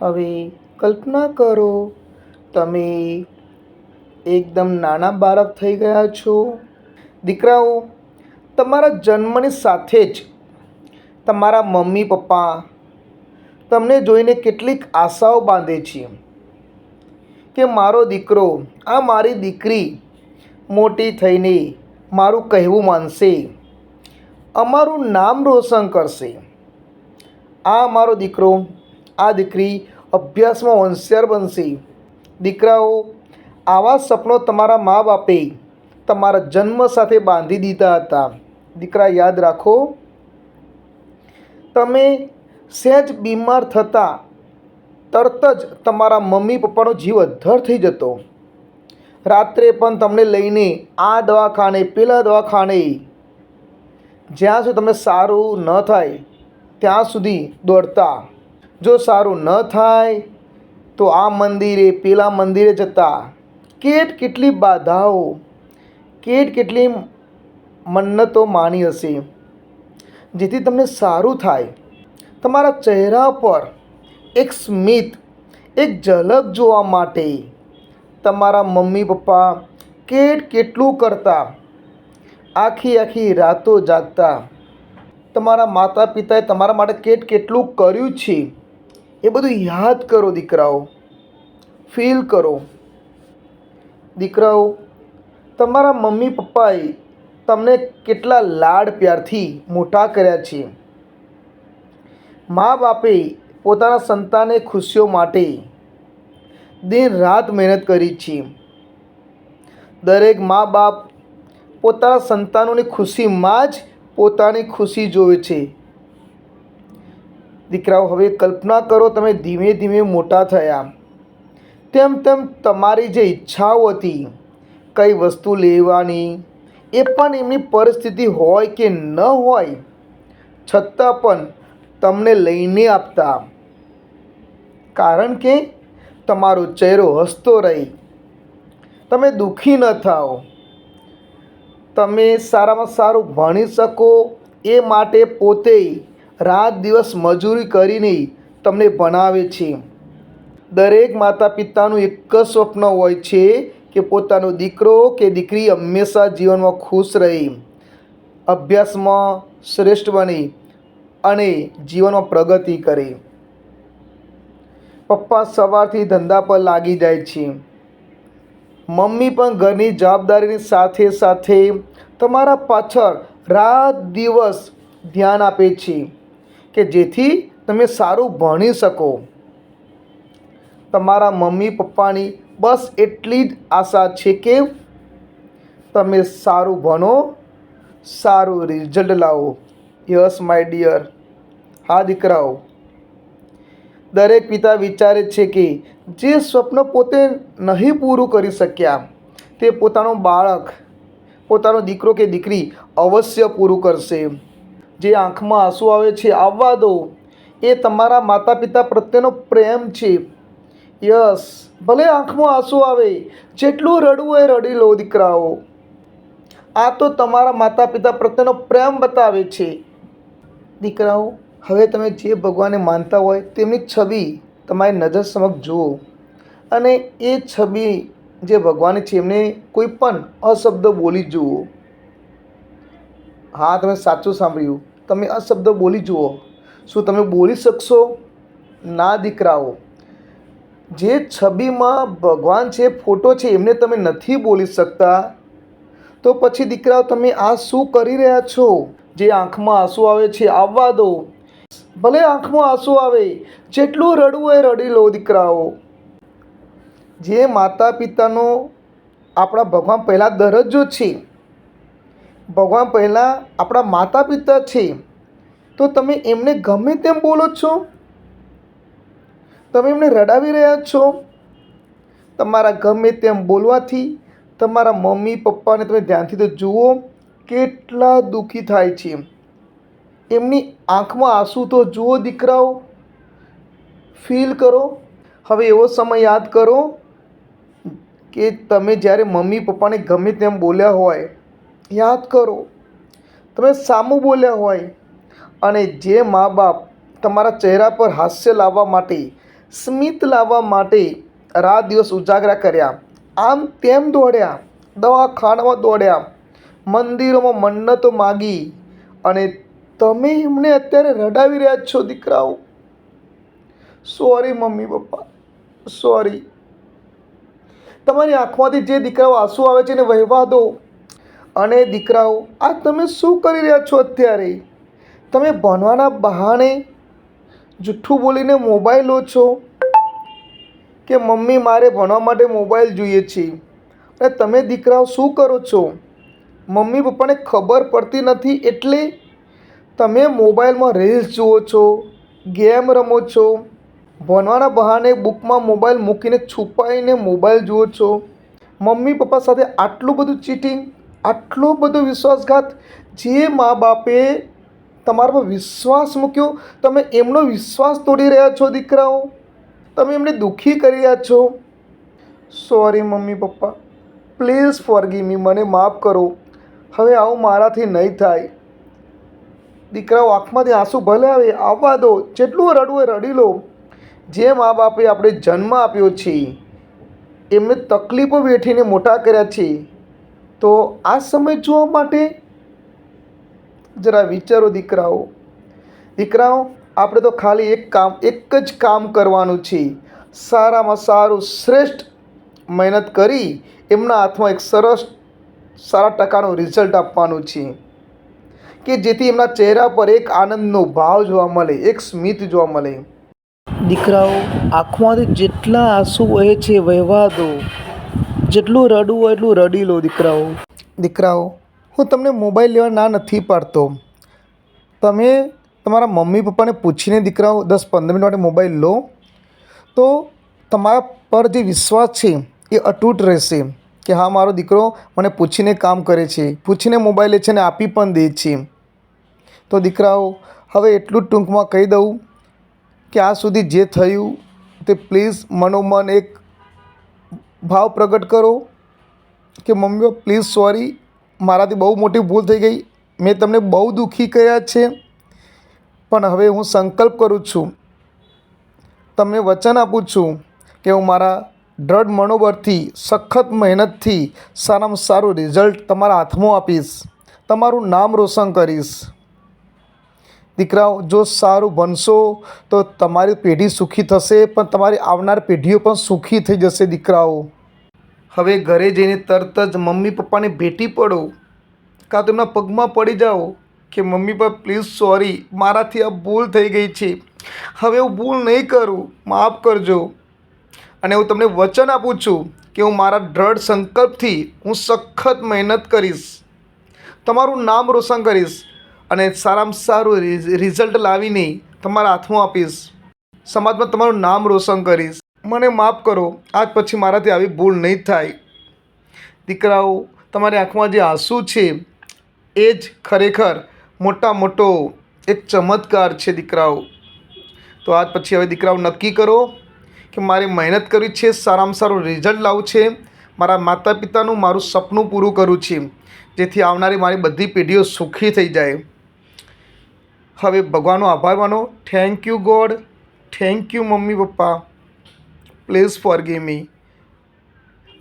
હવે કલ્પના કરો, તમે એકદમ નાના બાળક થઈ ગયા છો. દીકરાઓ, તમારા જન્મની સાથે જ તમારા મમ્મી, પપ્પા તમને જોઈને કેટલીક આશાઓ બાંધે છે કે મારો દીકરો, આ મારી દીકરી મોટી થઈને મારું કહેવું માનશે, અમારું નામ રોશન કરશે. આ મારો દીકરો આ દીકરી અભ્યાસમાં હોશિયાર બનશે. દીકરાઓ, આવા સપનો તમારા મા બાપે તમારા જન્મ સાથે બાંધી દીધા હતા. દીકરા, યાદ રાખો, તમે સહેજ બીમાર થતાં તરત જ તમારા મમ્મી પપ્પાનો જીવ અધ્ધર થઈ જતો. રાત્રે પણ તમને લઈને આ દવાખાને, પેલા દવાખાને, જ્યાં સુધી તમને સારું ન થાય, ત્યાં સુધી દોડતા. જો સારું ન થાય, તો આ મંદિરે, પેલા મંદિરે જતા કેટ કેટલી બાધાઓ, કેટ કેટલી મન્નતો માની હશે. જેથી તમને સારું થાય. તમારા ચહેરા પર એક સ્મિત, એક ઝલક જોવા માટે તમારા મમ્મી પપ્પા કેટ કેટલું કરતા, આખી આખી રાતો જાગતા. તમારા માતા પિતાએ તમારા માટે કેટ કેટલું કર્યું છે? એ બધું યાદ કરો દીકરાઓ. ફીલ કરો. દીકરાઓ, તમારા મમ્મી પપ્પાએ તમને કેટલા લાડ પ્યારથી મોટા કર્યા છે. મા બાપે પોતાના સંતાને ખુશીઓ માટે દિન રાત મહેનત કરી છે. દરેક મા બાપ પોતાના સંતાનોની ખુશીમાં જ પોતાની ખુશી જોવે છે. દીકરાઓ, હવે કલ્પના કરો તમે ધીમે ધીમે મોટા થયા. તેમ તેમ તમારી જે ઈચ્છાઓ હતી, કઈ વસ્તુ લેવાની, એ પણ એમની પરિસ્થિતિ હોય કે ન હોય, છતાં પણ તમને લઈને આપતા. કારણ કે તમારો ચહેરો હસતો રહે. તમે દુઃખી ન થાઓ. તમે સારામાં સારું ભણી શકો એ માટે પોતે રાત દિવસ મજૂરી કરીને તમને ભણાવે છે. દરેક માતા પિતાનું એક જ સ્વપ્ન હોય છે કે પોતાનો દીકરો કે દીકરી હંમેશા જીવનમાં ખુશ રહે, અભ્યાસમાં શ્રેષ્ઠ બને અને જીવનમાં પ્રગતિ કરે. પપ્પા સવારથી ધંધા પર લાગી જાય છે. મમ્મી પણ ઘરની જવાબદારીની સાથે સાથે તમારા પાછળ રાત દિવસ ધ્યાન આપે છે. કે જેથી તમે સારું ભણી શકો. તમારા મમ્મી પપ્પાની બસ એટલી જ આશા છે કે તમે સારું ભણો, સારું રિઝલ્ટ લાવો. યસ માય ડિયર હા, દીકરાઓ. દરેક પિતા વિચારે છે કે જે સ્વપ્ન પોતે નહીં પૂરું કરી શક્યા, તે પોતાનો બાળક, પોતાનો દીકરો કે દીકરી અવશ્ય પૂરું કરશે. જે આંખમાં આંસુ આવે છે, આવવા દો. એ તમારા માતા પિતા પ્રત્યેનો પ્રેમ છે. યસ, ભલે આંખમાં આંસુ આવે, જેટલું રડવું એ રડી લો, દીકરાઓ. આ તો તમારા માતા પિતા પ્રત્યેનો પ્રેમ બતાવે છે. દીકરાઓ, હવે તમે જે ભગવાનને માનતા હોય, તેમની છબી તમારી નજર સમક્ષ જુઓ. અને એ છબી જે ભગવાન છે, એમને કોઈ પણ અશબ્દ બોલી જુઓ. હા, તમે સાચું સાંભળ્યું. તમે આ શબ્દ બોલી જુઓ. શું તમે બોલી શકશો? ના, દીકરાઓ. જે છબીમાં ભગવાન છે, ફોટો છે, એમને તમે નથી બોલી શકતા. તો પછી દીકરાઓ, તમે આ શું કરી રહ્યા છો? જે આંખમાં આંસુ આવે છે, આવવા દો. ભલે આંખમાં આંસુ આવે, જેટલું રડવું એ રડી લો, દીકરાઓ. જે માતા પિતાનો આપણા ભગવાન પહેલાં દરજ્જો છે. ભગવાન પહેલાં આપણા માતા પિતા છે. તો તમે એમને ગમે તેમ બોલો છો. તમે એમને રડાવી રહ્યા છો. તમારા ગમે તેમ બોલવાથી તમારા મમ્મી, પપ્પાને તમે ધ્યાનથી તો જુઓ, કેટલા દુઃખી થાય છે. એમની આંખમાં આંસુ તો જુઓ દીકરાઓ. ફીલ કરો. હવે એવો સમય યાદ કરો કે તમે જ્યારે મમ્મી, પપ્પાને ગમે તેમ બોલ્યા હોય યાદ કરો. તમે સામું બોલ્યા હોય અને જે મા બાપ તમારા ચહેરા પર હાસ્ય લાવવા માટે, સ્મિત લાવવા માટે રાત દિવસ ઉજાગરા કર્યા. આમ તેમ દોડ્યા, દવાખાનામાં દોડ્યા, મંદિરોમાં મન્નતો માગી અને તમે એમને અત્યારે રડાવી રહ્યા છો દીકરાઓ. સોરી મમ્મી પપ્પા. સોરી તમારી આંખમાંથી જે દીકરાઓ આંસુ આવે છે એને વહેવા દો. અને દીકરાઓ, આ તમે શું કરી રહ્યા છો અત્યારે? તમે ભણવાના બહાને જુઠ્ઠું બોલીને મોબાઈલ લો છો કે મમ્મી મારે ભણવા માટે મોબાઈલ જોઈએ છે? અને તમે દીકરાઓ શું કરો છો? મમ્મી પપ્પાને ખબર પડતી નથી એટલે તમે મોબાઈલમાં રીલ્સ જુઓ છો, ગેમ રમો છો, ભણવાના બહાને બુકમાં મોબાઈલ મૂકીને છુપાઈને મોબાઈલ જુઓ છો. મમ્મી પપ્પા સાથે આટલું બધું ચીટિંગ આટલો બધો વિશ્વાસઘાત જે મા બાપે તમારા પર વિશ્વાસ મૂક્યો? તમે એમનો વિશ્વાસ તોડી રહ્યા છો દીકરાઓ? તમે એમને દુઃખી કરી રહ્યા છો? Sorry mummy papa. Please forgive me માફ કરો. હવે આવું મારાથી નહીં થાય. દીકરાઓ આંખમાંથી આંસુ ભલે આવે, આવવા દો. જેટલું રડવું એ રડી લો. જે મા બાપે આપણે જન્મ આપ્યો છે, એમને તકલીફો વેઠીને મોટા કર્યા છે. તો આ સમય જોવા માટે જરા વિચારો દીકરાઓ. દીકરાઓ, આપણે તો ખાલી એક કામ, એક જ કામ કરવાનું છે. સારામાં સારું શ્રેષ્ઠ મહેનત કરી એમના હાથમાં એક સરસ, સારા ટકાનું રિઝલ્ટ આપવાનું છે. કે જેથી એમના ચહેરા પર એક આનંદનો ભાવ જોવા મળે, એક સ્મિત જોવા મળે. દીકરાઓ, આંખમાંથી જેટલા આંસુ વહે છે, વહેવા દો. જેટલું રડવું હોય એટલું રડી લો દીકરાઓ. દીકરાઓ, હું તમને મોબાઈલ લેવા ના નથી પાડતો. તમે તમારા મમ્મી પપ્પાને પૂછીને દીકરાઓ દસ પંદર મિનિટ માટે મોબાઈલ લો. તો તમારા પર જે વિશ્વાસ છે, એ અતૂટ રહેશે કે હા, મારો દીકરો મને પૂછીને કામ કરે છે, પૂછીને મોબાઈલ લે છે અને આપી પણ દે છે. તો દીકરાઓ, હવે એટલું જ ટૂંકમાં કહી દઉં કે આ સુધી જે થયું તે પ્લીઝ મનોમન એક ભાવ પ્રગટ કરો કે મમ્મી પ્લીઝ સોરી મારાથી બહુ મોટી ભૂલ થઈ ગઈ. મેં તમને બહુ દુઃખી કર્યા છે. પણ હવે હું સંકલ્પ કરું છું, તમને વચન આપું છું કે હું મારા દૃઢ મનોબળથી, સખત મહેનતથી સારામાં સારું રિઝલ્ટ તમારા હાથમાં આપીશ. તમારું નામ રોશન કરીશ. દીકરાઓ જો સારું બનશો તો તમારી પેઢી સુખી થશે, પણ તમારી આવનાર પેઢીઓ પણ સુખી થઈ જશે દીકરાઓ. હવે ઘરે જઈને તરત જ મમ્મી પપ્પાને ભેટી પડો. કાં તો એમના પગમાં પડી જાઓ કે, મમ્મી પપ્પા પ્લીઝ સોરી મારાથી આ ભૂલ થઈ ગઈ છે. હવે હું ભૂલ નહીં કરું, માફ કરજો. અને હું તમને વચન આપું છું કે હું મારા દૃઢ સંકલ્પથી હું સખત મહેનત કરીશ. તમારું નામ રોશન કરીશ. અને સારામાં સારું રિઝ- રિઝલ્ટ લાવીને તમારા હાથમાં આપીશ. સમાજમાં તમારું નામ રોશન કરીશ. મને માફ કરો, આજ પછી મારાથી આવી ભૂલ નહીં થાય. દીકરાઓ, તમારી આંખમાં જે આંસુ છે, એ જ ખરેખર મોટા મોટો એક ચમત્કાર છે દીકરાઓ. તો આજ પછી હવે દીકરાઓ નક્કી કરો કે મારે મહેનત કરવી છે, સારામાં સારું રિઝલ્ટ લાવવું છે. મારા માતા પિતાનું મારું સપનું પૂરું કરવું છે. જેથી આવનારી મારી બધી પેઢીઓ સુખી થઈ જાય. હવે ભગવાનનો આભાર માનો. Thank you God thank you mummy, papa. Please for me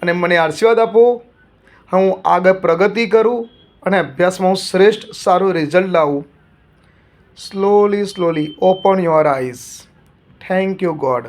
અને મને આશીર્વાદ આપો. હું આગળ પ્રગતિ કરું અને અભ્યાસમાં હું શ્રેષ્ઠ સારું રિઝલ્ટ લાવું. Slowly slowly open your eyes thank you God